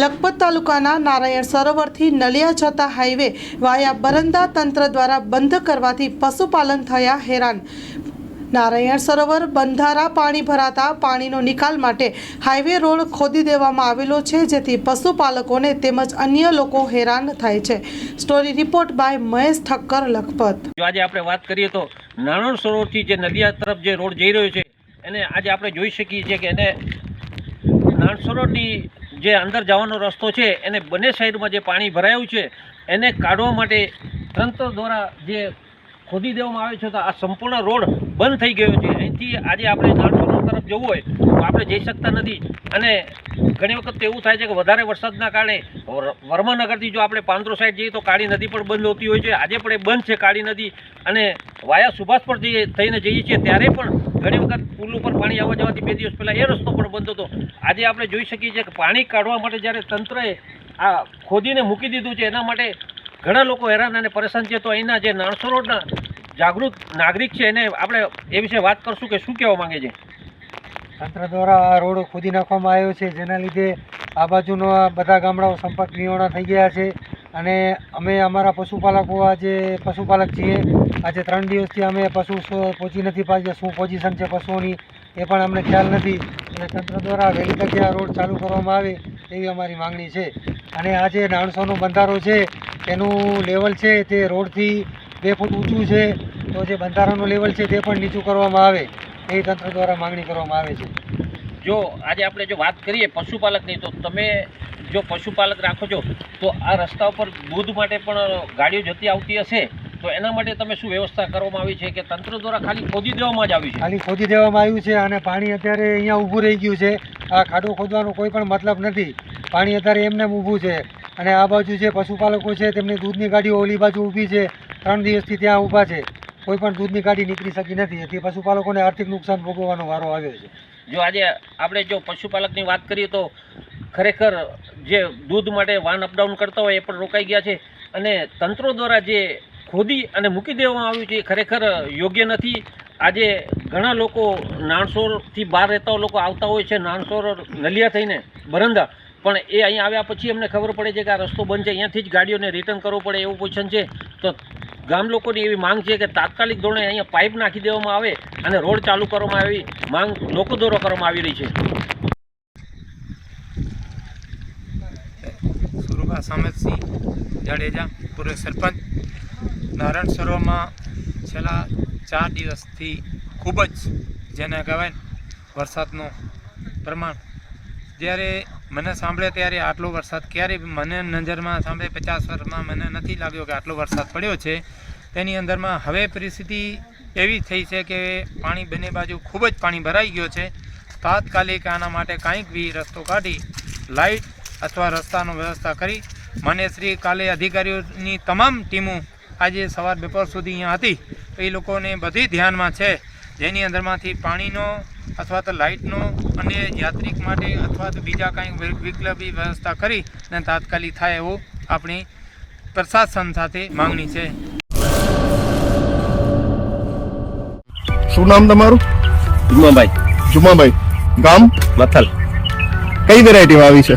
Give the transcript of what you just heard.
લખપત તાલુકાના નારાયણ સરોવરથી નલિયા જતા હાઈવે વાયા બરંદા તંત્ર દ્વારા બંધ કરવાથી પશુપાલન થયા હેરાન. નારાયણ સરોવર બંધારા પાણી ભરાતા પાણીનો નિકાલ માટે હાઈવે રોડ ખોદી દેવામાં આવેલો છે, જેથી પશુપાલકોને તેમજ અન્ય લોકો હેરાન થાય છે. Story report by Mahesh Thakkar, Lakhpat. આજે આપણે વાત કરીએ તો નારાયણ સરોવરથી જે નદિયા તરફ જે રોડ જઈ રહ્યો છે, એને આજે આપણે જોઈ શકીએ છીએ કે એને નારાયણ સરોવરની જે અંદર જવાનો રસ્તો છે, એને બંને સાઈડમાં જે પાણી ભરાયું છે, એને કાઢવા માટે તંત્ર દ્વારા જે ખોદી દેવામાં આવે છે તો આ સંપૂર્ણ રોડ બંધ થઈ ગયો છે. અહીંથી આજે આપણે નાણ તરફ જવું હોય તો આપણે જઈ શકતા નથી. અને ઘણી વખત એવું થાય છે કે વધારે વરસાદના કારણે વર- વર્માનગરથી જો આપણે પાંદરો સાઈડ જઈએ તો કાળી નદી પણ બંધ હોતી હોય છે. આજે પણ એ બંધ છે, કાળી નદી. અને વાયા સુભાષ પર જઈએ થઈને જઈએ છીએ, ત્યારે પણ ઘણી વખત પુલ ઉપર પાણી આવવા જવાથી બે દિવસ પહેલાં એ રસ્તો પણ બંધ હતો. આજે આપણે જોઈ શકીએ છીએ કે પાણી કાઢવા માટે જ્યારે તંત્રએ આ ખોદીને મૂકી દીધું છે, એના માટે ઘણા લોકો હેરાન અને પરેશાન છે. તો અહીંના જે નાણસો રોડના જાગૃત નાગરિક છે, એને આપણે એ વિશે વાત કરશું કે શું કહેવા માંગે છે? તંત્ર દ્વારા આ રોડ ખોદી નાખવામાં આવ્યો છે. જેના લીધે આ બાજુના બધા ગામડાઓ સંપર્ક વિહોણા થઈ ગયા છે. અને અમે અમારા પશુપાલકો આજે પશુપાલક છીએ. આજે ત્રણ દિવસથી અમે પશુ પહોંચી નથી પાડ્યા, શું પોઝિશન છે પશુઓની એ પણ અમને ખ્યાલ નથી. એટલે તંત્ર દ્વારા વહેલી તકે આ રોડ ચાલુ કરવામાં આવે એવી અમારી માંગણી છે. અને આ જે નાણસોનો બંધારો છે તેનું લેવલ છે તે રોડથી બે ફૂટ ઊંચું છે. તો જે બંધારાનું લેવલ છે તે પણ નીચું કરવામાં આવે એ તંત્ર દ્વારા માંગણી કરવામાં આવે છે. જો આજે આપણે જો વાત કરીએ પશુપાલકની, તો તમે જો પશુપાલક રાખો છો તો આ રસ્તા ઉપર દૂધ માટે પણ ગાડીઓ જતી આવતી હશે તો એના માટે તમે શું વ્યવસ્થા કરવામાં આવી છે કે તંત્ર દ્વારા ખાલી ખોદી દેવામાં જ આવી છે? ખાલી ખોદી દેવામાં આવ્યું છે અને પાણી અત્યારે અહીંયા ઊભું રહી ગયું છે. આ ખાડો ખોદવાનો કોઈ પણ મતલબ નથી. પાણી અત્યારે એમને ઊભું છે. અને આ બાજુ જે પશુપાલકો છે તેમની દૂધની ગાડીઓ ઓલી બાજુ ઊભી છે. ત્રણ દિવસથી ત્યાં ઊભા છે. કોઈ પણ દૂધની ગાડી નીકળી શકી નથી. એથી પશુપાલકોને આર્થિક નુકસાન ભોગવવાનો વારો આવ્યો છે. જો આજે આપણે જો પશુપાલકની વાત કરીએ તો ખરેખર જે દૂધ માટે વાન અપડાઉન કરતા હોય એ પણ રોકાઈ ગયા છે. અને તંત્રો દ્વારા જે ખોદી અને મૂકી દેવામાં આવ્યું છે એ ખરેખર યોગ્ય નથી. આજે ઘણા લોકો નાણસોરથી બહાર રહેતા લોકો આવતા હોય છે, નાણસોર નલિયા થઈને બરંદા. પણ એ અહીં આવ્યા પછી એમને ખબર પડે છે કે આ રસ્તો બંધ છે, અહીંયાથી જ ગાડીઓને રિટર્ન કરવું પડે એવું પોઝિશન છે. તો ગામ લોકોની એવી માંગ છે કે તાત્કાલિક ધોરણે અહીંયા પાઇપ નાખી દેવામાં આવે અને રોડ ચાલુ કરવામાં આવી. માંગ લોકો દ્વારા કરવામાં આવી રહી છે. સુરુભા સામતસિંહ જાડેજા, પૂર્વ સરપંચ. નારાયણ સરોવરમાં છેલ્લા ચાર દિવસથી ખૂબ જ જેને કહેવાય વરસાદનું પ્રમાણ. જ્યારે મને સાંભળે ત્યારે આટલો વરસાદ, ક્યારે મને નજરમાં સાંભળે, પચાસ વર્ષમાં મને નથી લાગ્યો કે આટલો વરસાદ પડ્યો છે. તેની અંદરમાં હવે પરિસ્થિતિ એવી થઈ છે કે પાણી બંને બાજુ ખૂબ જ પાણી ભરાઈ ગયો છે. તાત્કાલિક આના માટે કાંઈક બી રસ્તો કાઢી લાઇટ અથવા રસ્તાનો વ્યવસ્થા કરી મને શ્રી કાલે અધિકારીઓની તમામ ટીમો આજે સવાર બપોર સુધી અહીંયા હતી. તો એ લોકોને બધી ધ્યાનમાં છે. જેની અંદરમાંથી પાણીનો અથવા તો લાઇટનો અને યાત્રિક માટે અથવા તો બીજા કાંઈ વિકલ્પી વ્યવસ્થા કરી અને તાત્કાલિક થાય એવું આપણી પ્રશાસન સાથે માંગણી છે. શું નામ તમારું? જુમાભાઈ. જુમાભાઈ. ગામ? મથલ. કઈ વેરાયટી આવી છે?